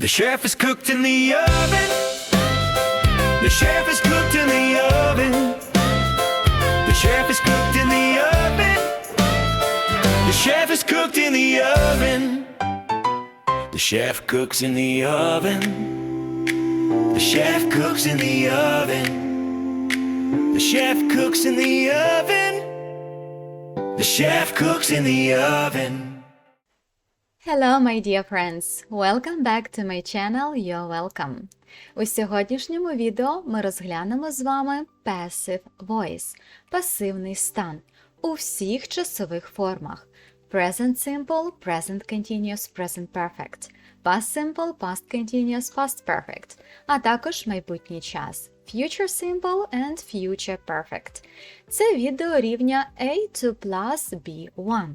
The chef is cooked in the oven. The chef is cooked in the oven. The chef is cooked in the oven. The chef is cooked in the oven. The chef cooks in the oven. The chef cooks in the oven. The chef cooks in the oven. The chef cooks in the oven. Hello, my dear friends! Welcome back to my channel. You're welcome! У сьогоднішньому відео ми розглянемо з вами passive voice – пасивний стан у всіх часових формах: present simple, present continuous, present perfect, past simple, past continuous, past perfect, а також майбутній час future simple and future perfect. Це відео рівня A2 plus B1.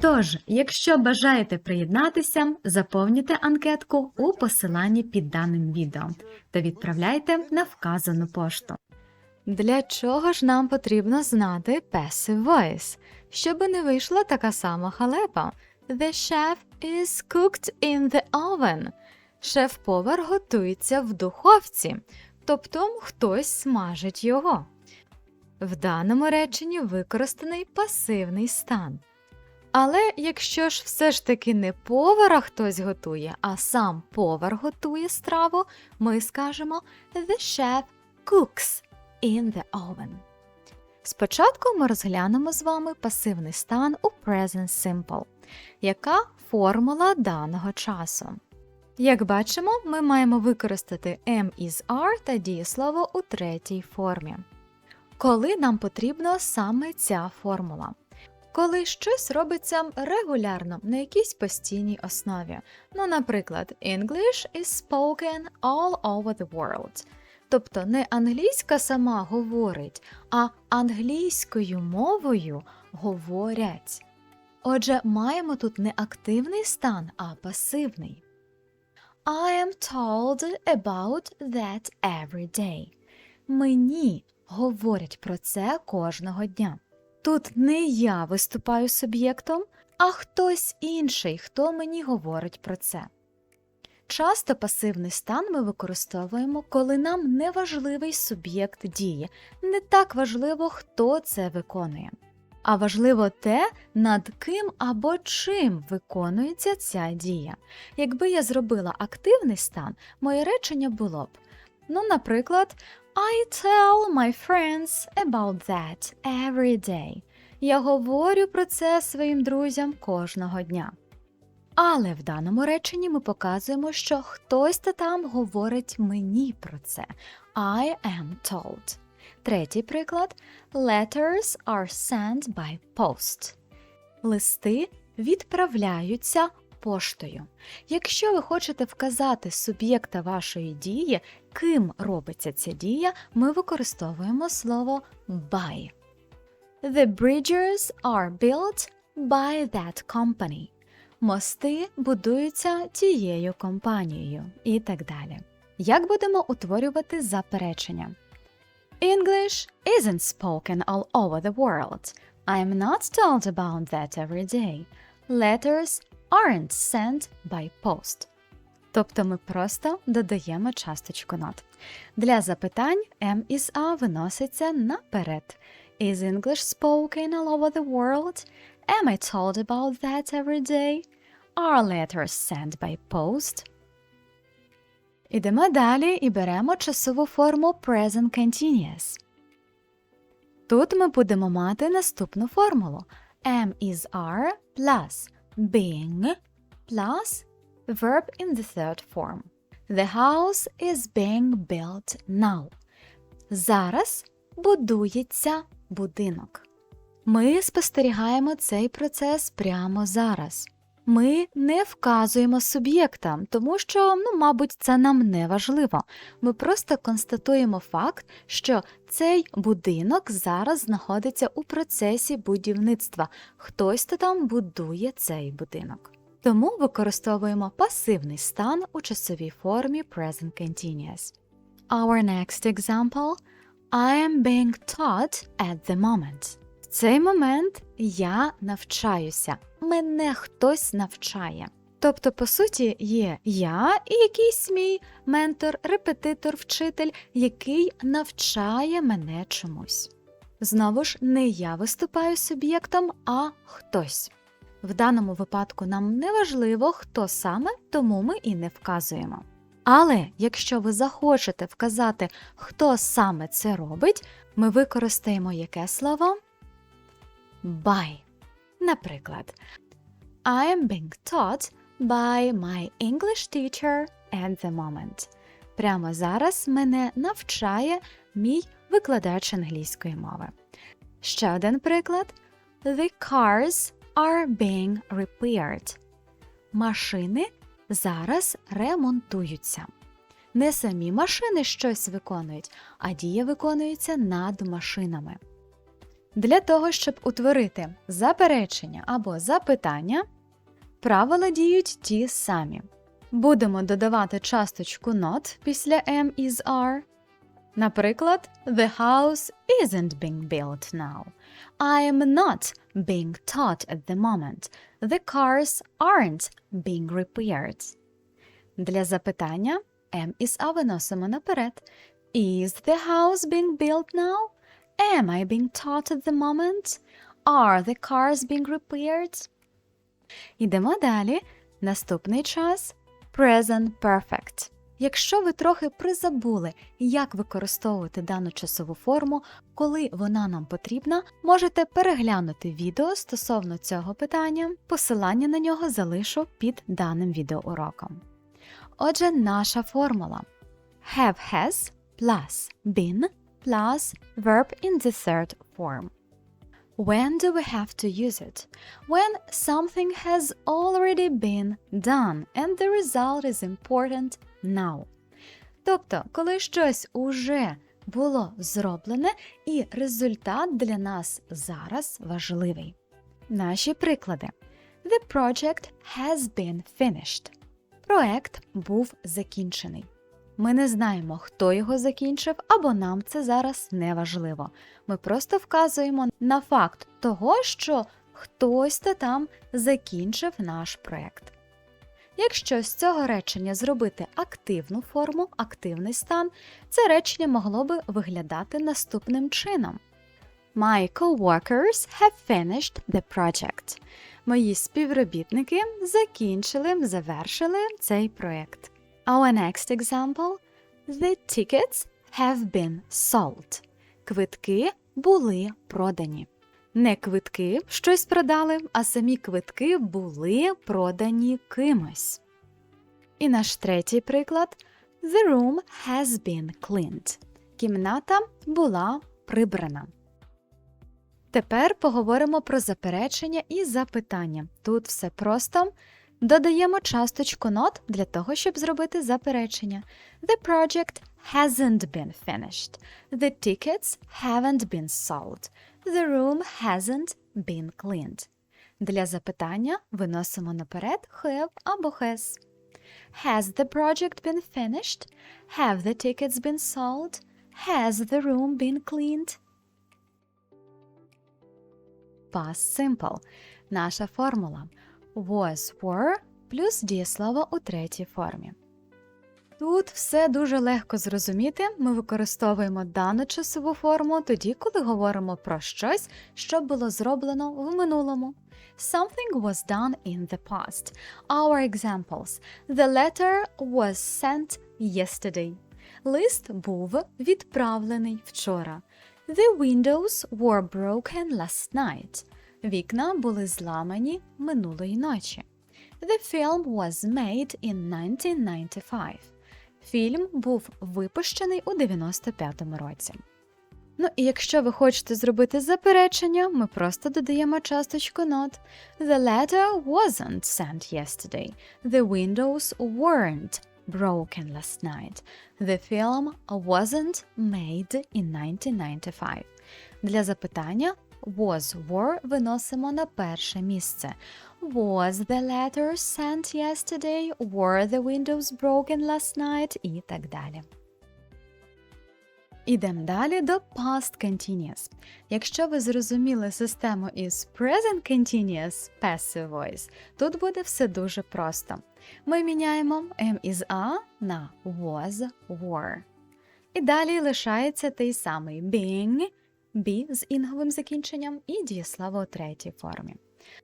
Тож, якщо бажаєте приєднатися, заповнюйте анкетку у посиланні під даним відео та відправляйте на вказану пошту. Для чого ж нам потрібно знати passive voice, щоб не вийшла така сама халепа? The chef is cooked in the oven. Шеф-повар готується в духовці, тобто хтось смажить його. В даному реченні використаний пасивний стан. Але якщо ж все ж таки не повара хтось готує, а сам повар готує страву, ми скажемо The chef cooks in the oven. Спочатку ми розглянемо з вами пасивний стан у Present Simple. Яка формула даного часу? Як бачимо, ми маємо використати am is are та дієслово у третій формі. Коли нам потрібна саме ця формула? Коли щось робиться регулярно на якійсь постійній основі. Ну, наприклад, English is spoken all over the world. Тобто не англійська сама говорить, а англійською мовою говорять. Отже, маємо тут не активний стан, а пасивний. I am told about that every day. Мені говорять про це кожного дня. Тут не я виступаю суб'єктом, а хтось інший, хто мені говорить про це. Часто пасивний стан ми використовуємо, коли нам не важливий суб'єкт дії, не так важливо, хто це виконує. А важливо те, над ким або чим виконується ця дія. Якби я зробила активний стан, моє речення було б: ну, наприклад, I tell my friends about that every day. Я говорю про це своїм друзям кожного дня. Але в даному реченні ми показуємо, що хтось та там говорить мені про це. I am told. Третій приклад Letters are sent by post. Листи відправляються поштою. Якщо ви хочете вказати суб'єкта вашої дії, ким робиться ця дія, ми використовуємо слово by. The bridges are built by that company. Мости будуються тією компанією і так далі. Як будемо утворювати заперечення? English isn't spoken all over the world. I'm not told about that every day. Letters aren't sent by post. Тобто ми просто додаємо часточку not. Для запитань M із A виноситься наперед. Is English spoken all over the world? Am I told about that every day? Are letters sent by post? Ідемо далі і беремо часову форму present continuous. Тут ми будемо мати наступну формулу am is are plus being plus verb in the third form. The house is being built now. Зараз будується будинок. Ми спостерігаємо цей процес прямо зараз. Ми не вказуємо суб'єкта, тому що, ну, мабуть, це нам не важливо. Ми просто констатуємо факт, що цей будинок зараз знаходиться у процесі будівництва. Хтось то там будує цей будинок. Тому використовуємо пасивний стан у часовій формі present continuous. Our next example I am being taught at the moment. Цей момент я навчаюся. Мене хтось навчає. Тобто, по суті, є я і якийсь мій ментор, репетитор, вчитель, який навчає мене чомусь. Знову ж, не я виступаю суб'єктом, а хтось. В даному випадку нам не важливо, хто саме, тому ми і не вказуємо. Але якщо ви захочете вказати, хто саме це робить, ми використаємо яке слово? By. Наприклад, I am being taught by my English teacher at the moment. Прямо зараз мене навчає мій викладач англійської мови. Ще один приклад. The cars are being repaired. Машини зараз ремонтуються. Не самі машини щось виконують, а дія виконується над машинами. Для того, щоб утворити заперечення або запитання, правила діють ті самі. Будемо додавати часточку not після am is are. Наприклад, The house isn't being built now. I am not being taught at the moment. The cars aren't being repaired. Для запитання am is a виносимо наперед. Is the house being built now? Am I being taught at the moment? Are the cars being repaired? Йдемо далі. Наступний час Present Perfect. Якщо ви трохи призабули, як використовувати дану часову форму, коли вона нам потрібна, можете переглянути відео стосовно цього питання. Посилання на нього залишу під даним відеоуроком. Отже, наша формула have has plus been plus verb in the third form. When do we have to use it? When something has already been done and the result is important now. Тобто, коли щось уже було зроблене і результат для нас зараз важливий. Наші приклади. The project has been finished. Проект був закінчений. Ми не знаємо, хто його закінчив, або нам це зараз не важливо. Ми просто вказуємо на факт того, що хтось то там закінчив наш проект. Якщо з цього речення зробити активну форму, активний стан, це речення могло би виглядати наступним чином. My coworkers have finished the project. Мої співробітники закінчили, завершили цей проект. Our next example The tickets have been sold. Квитки були продані. Не квитки щось продали, а самі квитки були продані кимось. І наш третій приклад The room has been cleaned. Кімната була прибрана. Тепер поговоримо про заперечення і запитання. Тут все просто. Додаємо часточку not для того, щоб зробити заперечення. The project hasn't been finished. The tickets haven't been sold. The room hasn't been cleaned. Для запитання виносимо наперед have або has. Has the project been finished? Have the tickets been sold? Has the room been cleaned? Past simple. Наша формула was, were плюс дієслово у третій формі. Тут все дуже легко зрозуміти. Ми використовуємо дану часову форму тоді, коли говоримо про щось, що було зроблено в минулому. Something was done in the past. Our examples. The letter was sent yesterday. Лист був відправлений вчора. The windows were broken last night. Вікна були зламані минулої ночі. The film was made in 1995. Фільм був випущений у 95-му році. Ну і якщо ви хочете зробити заперечення, ми просто додаємо часточку not. The letter wasn't sent yesterday. The windows weren't broken last night. The film wasn't made in 1995. Для запитання was were виносимо на перше місце. Was the letter sent yesterday? Were the windows broken last night? І так далі. Ідемо далі до past continuous. Якщо ви зрозуміли систему із present continuous passive voice, тут буде все дуже просто. Ми міняємо M із A на was, were. І далі лишається той самий being, be з інговим закінченням і дієслово у третій формі.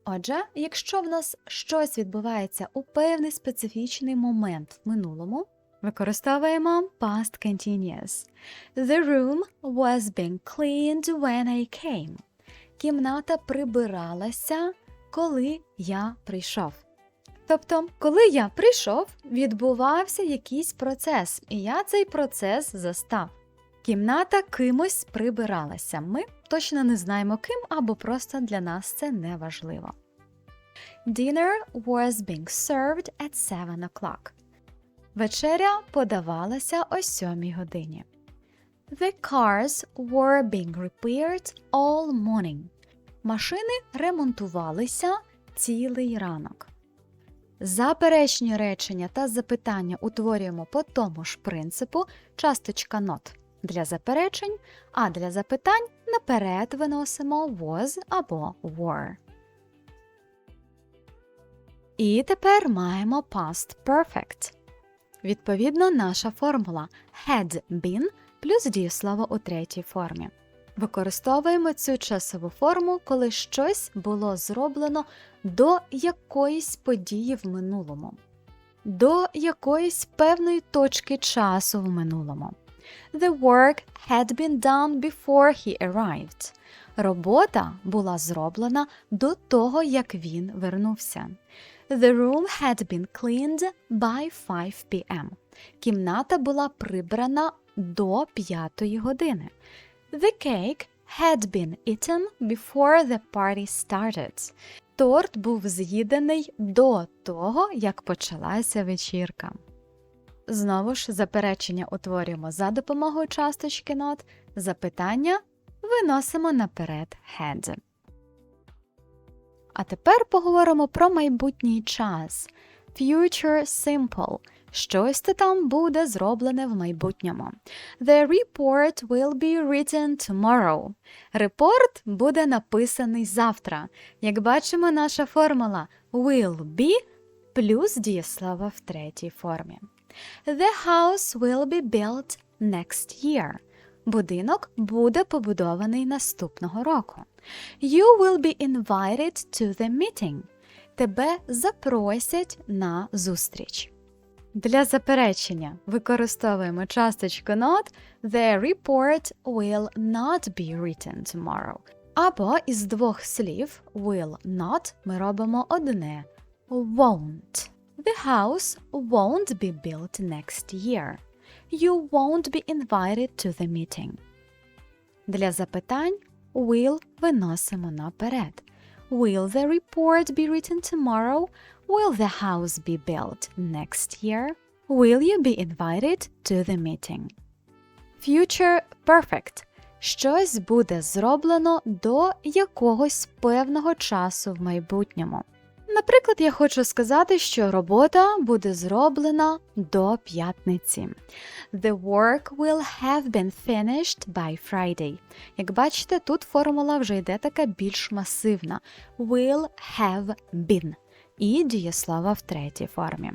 Отже, якщо в нас щось відбувається у певний специфічний момент в минулому, використовуємо past continuous. The room was being cleaned when I came. Кімната прибиралася, коли я прийшов. Тобто, коли я прийшов, відбувався якийсь процес, і я цей процес застав. Кімната кимось прибиралася. Ми точно не знаємо ким, або просто для нас це не важливо. Dinner was being served at 7 o'clock. Вечеря подавалася о 7 годині. The cars were being repaired all morning. Машини ремонтувалися цілий ранок. Заперечні речення та запитання утворюємо по тому ж принципу часточка not для заперечень, а для запитань наперед виносимо was або were. І тепер маємо past perfect. Відповідно, наша формула had been плюс дієслово у третій формі. Використовуємо цю часову форму, коли щось було зроблено до якоїсь події в минулому, до якоїсь певної точки часу в минулому. The work had been done before he arrived. Робота була зроблена до того, як він вернувся. The room had been cleaned by 5 p.m. Кімната була прибрана до 5 години. The cake had been eaten before the party started. Торт був з'їдений до того, як почалася вечірка. Знову ж заперечення утворюємо за допомогою часточки not, запитання виносимо наперед had. А тепер поговоримо про майбутній час. Future simple. Щось то там буде зроблене в майбутньому. The report will be written tomorrow. Репорт буде написаний завтра. Як бачимо, наша формула will be плюс дієслово в третій формі. The house will be built next year. Будинок буде побудований наступного року. You will be invited to the meeting. Тебе запросять на зустріч. Для заперечення використовуємо часточку not The report will not be written tomorrow. Або із двох слів will not ми робимо одне won't. The house won't be built next year. You won't be invited to the meeting. Для запитань will виносимо наперед. Will the report be written tomorrow? Will the house be built next year? Will you be invited to the meeting? Future perfect. Щось буде зроблено до якогось певного часу в майбутньому. Наприклад, я хочу сказати, що робота буде зроблена до п'ятниці. The work will have been finished by Friday. Як бачите, тут формула вже йде така більш масивна. Will have been. І дієслова в третій формі.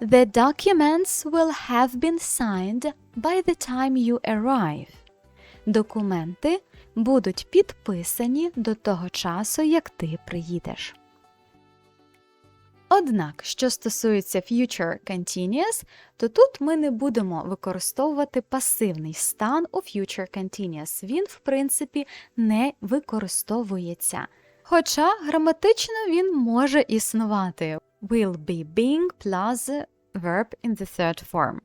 The documents will have been signed by the time you arrive. Документи будуть підписані до того часу, як ти приїдеш. Однак, що стосується future continuous, то тут ми не будемо використовувати пасивний стан у future continuous. Він, в принципі, не використовується. Хоча граматично він може існувати will be being plus verb in the third form.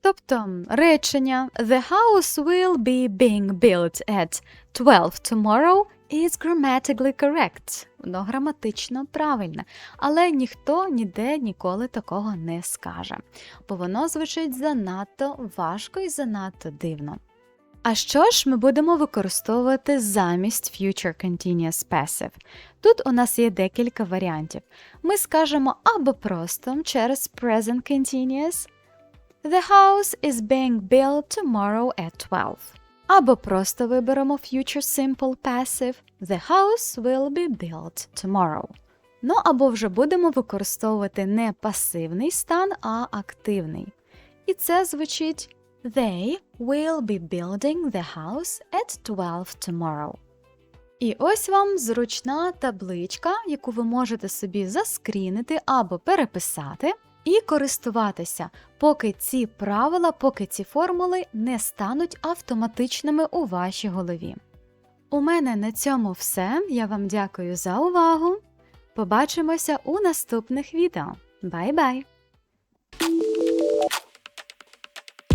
Тобто речення The house will be being built at 12 tomorrow is grammatically correct. Воно граматично правильне, але ніхто ніде ніколи такого не скаже, бо воно звучить занадто важко і занадто дивно. А що ж ми будемо використовувати замість Future Continuous Passive? Тут у нас є декілька варіантів. Ми скажемо або просто через Present Continuous The house is being built tomorrow at 12. Або просто виберемо Future Simple Passive The house will be built tomorrow. Ну або вже будемо використовувати не пасивний стан, а активний. І це звучить They will be building the house at 12 tomorrow. І ось вам зручна табличка, яку ви можете собі заскрінити або переписати і користуватися, поки ці правила, поки ці формули не стануть автоматичними у вашій голові. У мене на цьому все. Я вам дякую за увагу. Побачимося у наступних відео. Бай-бай!